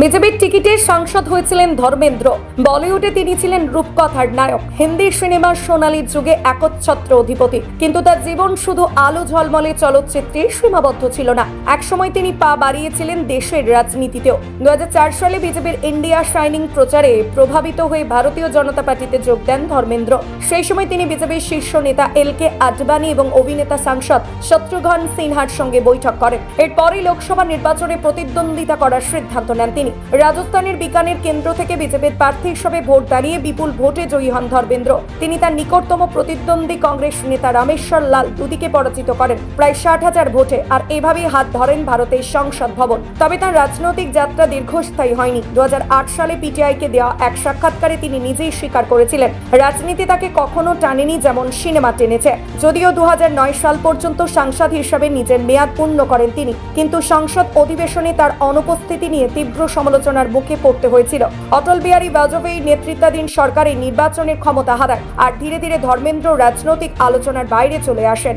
বিজেপির টিকিটে সাংসদ হয়েছিলেন ধর্মেন্দ্র। বলিউডে তিনি ছিলেন রূপকথার নায়ক। হিন্দি সিনেমার সোনালী যুগে একচ্ছত্র অধিপতি। কিন্তু তার জীবন শুধু আলো ঝলমলে চলচ্চিত্রে সীমাবদ্ধ ছিল না। একসময় তিনি পা বাড়িয়েছিলেন দেশের রাজনীতিতেও। দুহাজার চার সালে বিজেপির ইন্ডিয়া শাইনিং প্রচারে প্রভাবিত হয়ে ভারতীয় জনতা পার্টিতে যোগ দেন ধর্মেন্দ্র। সেই সময় তিনি বিজেপির শীর্ষ নেতা এল কে আডবাণী এবং অভিনেতা সাংসদ শত্রুঘ্ন সিনহার সঙ্গে বৈঠক করেন। এরপরই লোকসভা নির্বাচনে প্রতিদ্বন্দ্বিতা করার সিদ্ধান্ত নেন তিনি। রাজস্থানের বিকানের কেন্দ্র থেকে বিজেপির প্রার্থী হিসেবে ভোট দাঁড়িয়ে বিপুল ভোটে জয়ী হন ধর্মেন্দ্র। তিনি তার নিকটতম প্রতিদ্বন্দ্বী কংগ্রেস নেতা রামেশ্বর লাল দুদিকে পরাজিত করেন। প্রায় ষাট হাজার ভোটে, আর এভাবেই হাত ধরেন ভারতের সংসদ ভবন। তবে তার রাজনৈতিক যাত্রা দীর্ঘস্থায়ী হয়নি। দু সালে পিটিআইকে দেওয়া এক সাক্ষাৎকারে তিনি নিজেই স্বীকার করেছিলেন, রাজনীতি তাকে কখনো টানেনি যেমন সিনেমা টেনেছে। যদিও দু হাজার নয় সাল পর্যন্ত সাংসদ হিসাবে নিজের মেয়াদ পূর্ণ করেন তিনি, কিন্তু সংসদ অধিবেশনে তার অনুপস্থিতি নিয়ে তীব্র সমালোচনার মুখে পড়তে হয়েছিল। অটল বিহারী বাজপেয়ীর নেতৃত্বাধীন সরকারের নির্বাচনের ক্ষমতা হারায়। আর ধীরে ধীরে ধর্মেন্দ্র রাজনৈতিক আলোচনার বাইরে চলে আসেন।